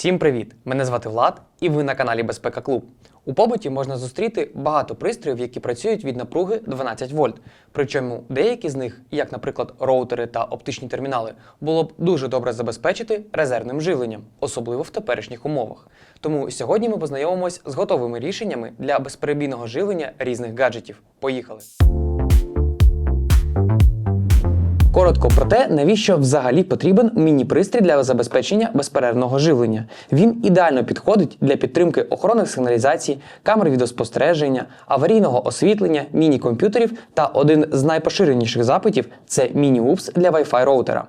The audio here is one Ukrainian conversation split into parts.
Всім привіт! Мене звати Влад, і ви на каналі Безпека Клуб. У побуті можна зустріти багато пристроїв, які працюють від напруги 12 вольт. Причому деякі з них, як, наприклад, роутери та оптичні термінали, було б дуже добре забезпечити резервним живленням, особливо в теперішніх умовах. Тому сьогодні ми познайомимось з готовими рішеннями для безперебійного живлення різних гаджетів. Поїхали! Коротко про те, навіщо взагалі потрібен міні-пристрій для забезпечення безперервного живлення. Він ідеально підходить для підтримки охоронних сигналізацій, камер відеоспостереження, аварійного освітлення, міні-комп'ютерів та один з найпоширеніших запитів це міні-упс для Wi-Fi роутера.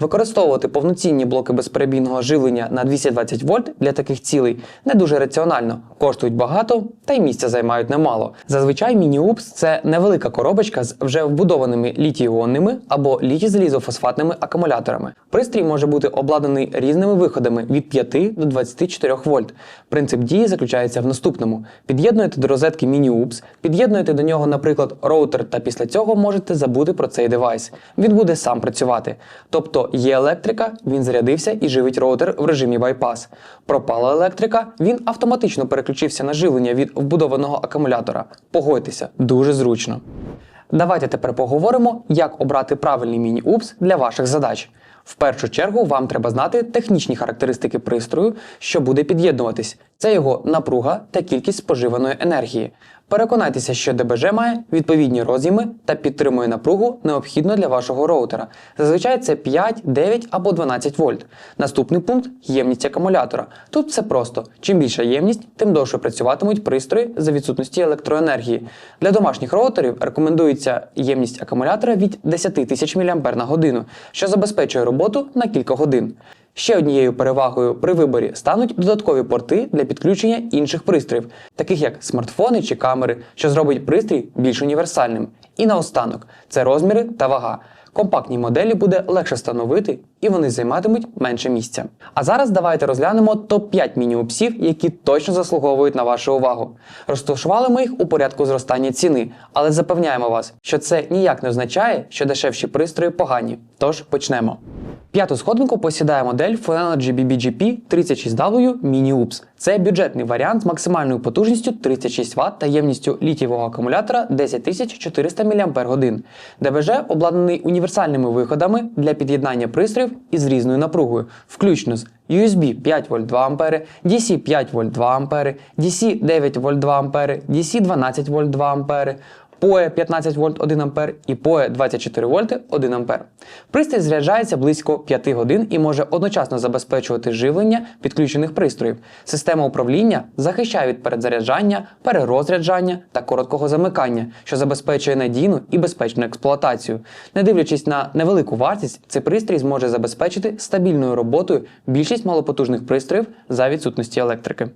Використовувати повноцінні блоки безперебійного живлення на 220 вольт для таких цілей не дуже раціонально, коштують багато та й місця займають немало. Зазвичай міні-упс це невелика коробочка з вже вбудованими літій-іонними або літій-залізофосфатними акумуляторами. Пристрій може бути обладнаний різними виходами від 5 до 24 вольт. Принцип дії заключається в наступному: під'єднуєте до розетки міні-упс, під'єднуєте до нього, наприклад, роутер, та після цього можете забути про цей девайс. Він буде сам працювати. Тобто є електрика, він зарядився і живить роутер в режимі байпас. Пропала електрика, він автоматично переключився на живлення від вбудованого акумулятора. Погодьтеся, дуже зручно. Давайте тепер поговоримо, як обрати правильний міні-упс для ваших задач. В першу чергу вам треба знати технічні характеристики пристрою, що буде під'єднуватись. Це його напруга та кількість споживаної енергії. Переконайтеся, що ДБЖ має відповідні роз'єми та підтримує напругу необхідну для вашого роутера. Зазвичай це 5, 9 або 12 вольт. Наступний пункт ємність акумулятора. Тут все просто. Чим більша ємність, тим довше працюватимуть пристрої за відсутності електроенергії. Для домашніх роутерів рекомендується ємність акумулятора від 10 тисяч мАч на годину, що забезпечує роботу на кілька годин. Ще однією перевагою при виборі стануть додаткові порти для підключення інших пристроїв, таких як смартфони чи камери, що зробить пристрій більш універсальним. І наостанок це розміри та вага. Компактні моделі буде легше встановити і вони займатимуть менше місця. А зараз давайте розглянемо топ-5 міні-упсів, які точно заслуговують на вашу увагу. Розташували ми їх у порядку зростання ціни, але запевняємо вас, що це ніяк не означає, що дешевші пристрої погані. Тож почнемо. П'яту сходинку посідає модель Phonology BBGP 36W Mini UPS. Це бюджетний варіант з максимальною потужністю 36 Вт та ємністю літієвого акумулятора 10400 мАч. ДБЖ обладнаний універсальними виходами для під'єднання пристроїв із різною напругою, включно з USB 5 вольт 2 А, DC 5 вольт 2 А, DC 9 вольт 2 А, DC 12 вольт 2 А, PoE 15 вольт 1 А і PoE 24 вольти 1 А. Пристрій заряджається близько 5 годин і може одночасно забезпечувати живлення підключених пристроїв. Система управління захищає від передзаряджання, перерозряджання та короткого замикання, що забезпечує надійну і безпечну експлуатацію. Не дивлячись на невелику вартість, цей пристрій зможе забезпечити стабільною роботою більшість малопотужних пристроїв за відсутності електрики.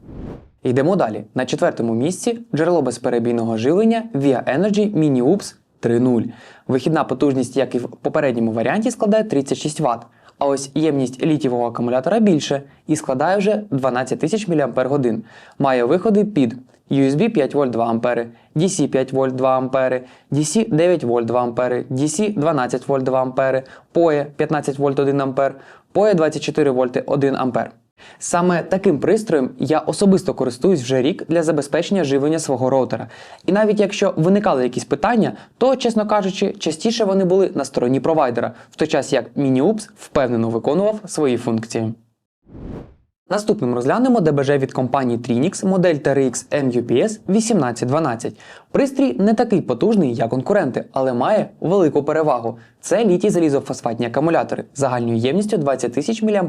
Йдемо далі. На четвертому місці джерело безперебійного живлення Via Energy Mini UPS 3.0. Вихідна потужність, як і в попередньому варіанті, складає 36 Вт. А ось ємність літівого акумулятора більше і складає вже 12 тисяч мАч. Має виходи під USB 5 вольт 2 А, DC 5 вольт 2 А, DC 9 вольт 2 А, DC 12 вольт 2 А, PoE 15 вольт 1 А, PoE 24 вольти 1 А. Саме таким пристроєм я особисто користуюсь вже рік для забезпечення живлення свого роутера. І навіть якщо виникали якісь питання, то, чесно кажучи, частіше вони були на стороні провайдера, в той час як MiniUps впевнено виконував свої функції. Наступним розглянемо ДБЖ від компанії Trinix модель TRX MUPS 1812. Пристрій не такий потужний, як конкуренти, але має велику перевагу. Це літій залізофосфатні акумулятори загальною ємністю 20 тисяч мАч.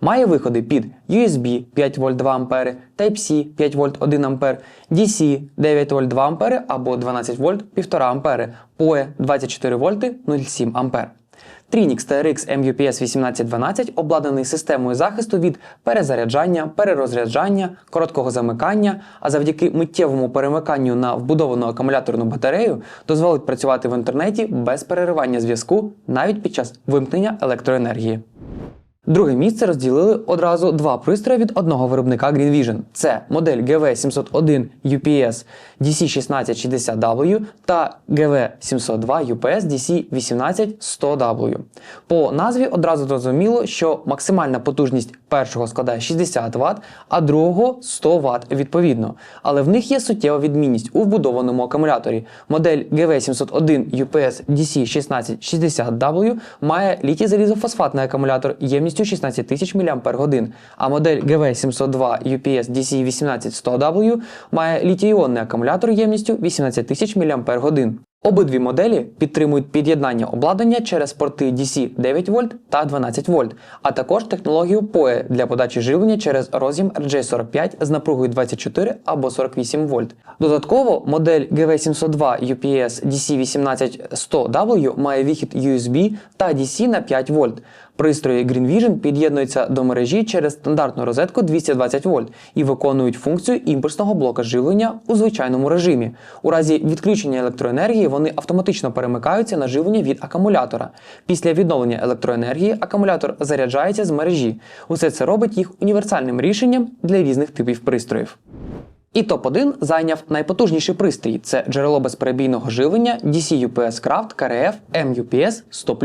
Має виходи під USB 5 вольт 2 А, Type-C 5 вольт 1 А, DC 9 вольт 2 А або 12 вольт 1,5 А, PoE 24 вольти 0,7 А. Trinix TRX MUPS 1812 обладнаний системою захисту від перезаряджання, перерозряджання, короткого замикання, а завдяки миттєвому перемиканню на вбудовану акумуляторну батарею дозволить працювати в інтернеті без переривання зв'язку навіть під час вимкнення електроенергії. Друге місце розділили одразу два пристрої від одного виробника Green Vision. Це модель GV701 UPS DC1660W та GV702 UPS DC18100W. По назві одразу зрозуміло, що максимальна потужність Першого складає 60 Вт, а другого 100 Вт відповідно. Але в них є суттєва відмінність у вбудованому акумуляторі. Модель GV701 UPS DC1660W має літій залізофосфатний акумулятор ємністю 16 тисяч мАч, а модель GV702 UPS DC18100W має літій-іонний акумулятор ємністю 18 тисяч мАч. Обидві моделі підтримують під'єднання обладнання через порти DC 9 В та 12 В, а також технологію PoE для подачі живлення через роз'єм RJ45 з напругою 24 або 48 вольт. Додатково модель GV702 UPS DC18100W має вихід USB та DC на 5 вольт. Пристрої Green Vision під'єднуються до мережі через стандартну розетку 220 вольт і виконують функцію імпульсного блока живлення у звичайному режимі. У разі відключення електроенергії вони автоматично перемикаються на живлення від акумулятора. Після відновлення електроенергії акумулятор заряджається з мережі. Усе це робить їх універсальним рішенням для різних типів пристроїв. І топ-1 зайняв найпотужніший пристрій це джерело безперебійного живлення DC UPS Craft KRF MUPS 100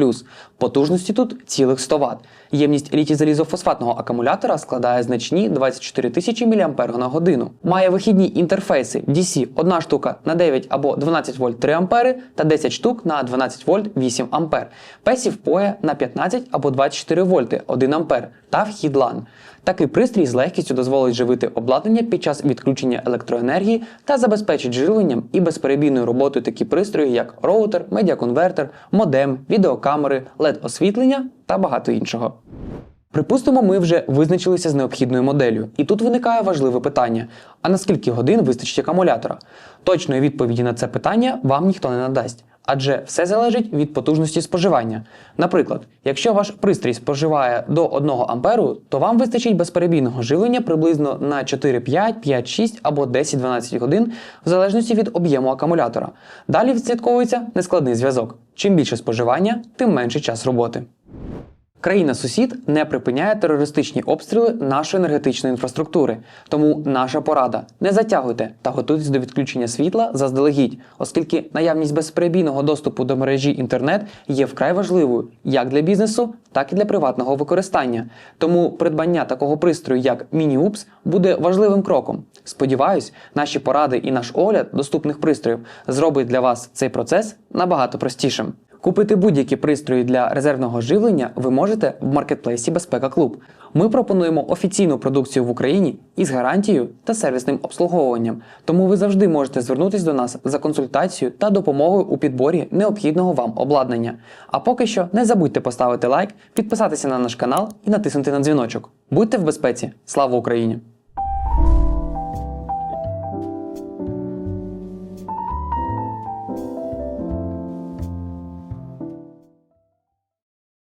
Потужності тут цілих 100 Вт. Ємність літій-залізофосфатного акумулятора складає значні 24 тисячі мАч. Має вихідні інтерфейси DC 1 штука на 9 або 12 вольт 3 А та 10 штук на 12 вольт 8 А. Песів PoE на 15 або 24 вольти 1 А та вхід LAN. Такий пристрій з легкістю дозволить живити обладнання під час відключення електроенергії та забезпечить живленням і безперебійною роботою такі пристрої, як роутер, медіаконвертер, модем, відеокамери, LED-освітлення та багато іншого. Припустимо, ми вже визначилися з необхідною моделлю, і тут виникає важливе питання: а на скільки годин вистачить акумулятора? Точної відповіді на це питання вам ніхто не надасть. Адже все залежить від потужності споживання. Наприклад, якщо ваш пристрій споживає до 1 амперу, то вам вистачить безперебійного живлення приблизно на 4, 5, 5, 6 або 10-12 годин, в залежності від об'єму акумулятора. Далі відслідковується нескладний зв'язок. Чим більше споживання, тим менший час роботи. Країна-сусід не припиняє терористичні обстріли нашої енергетичної інфраструктури. Тому наша порада: не затягуйте та готуйтесь до відключення світла заздалегідь, оскільки наявність безперебійного доступу до мережі інтернет є вкрай важливою як для бізнесу, так і для приватного використання. Тому придбання такого пристрою, як MiniUps, буде важливим кроком. Сподіваюсь, наші поради і наш огляд доступних пристроїв зробить для вас цей процес набагато простішим. Купити будь-які пристрої для резервного живлення ви можете в маркетплейсі Безпека Клуб. Ми пропонуємо офіційну продукцію в Україні із гарантією та сервісним обслуговуванням, тому ви завжди можете звернутися до нас за консультацією та допомогою у підборі необхідного вам обладнання. А поки що не забудьте поставити лайк, підписатися на наш канал і натиснути на дзвіночок. Будьте в безпеці! Слава Україні!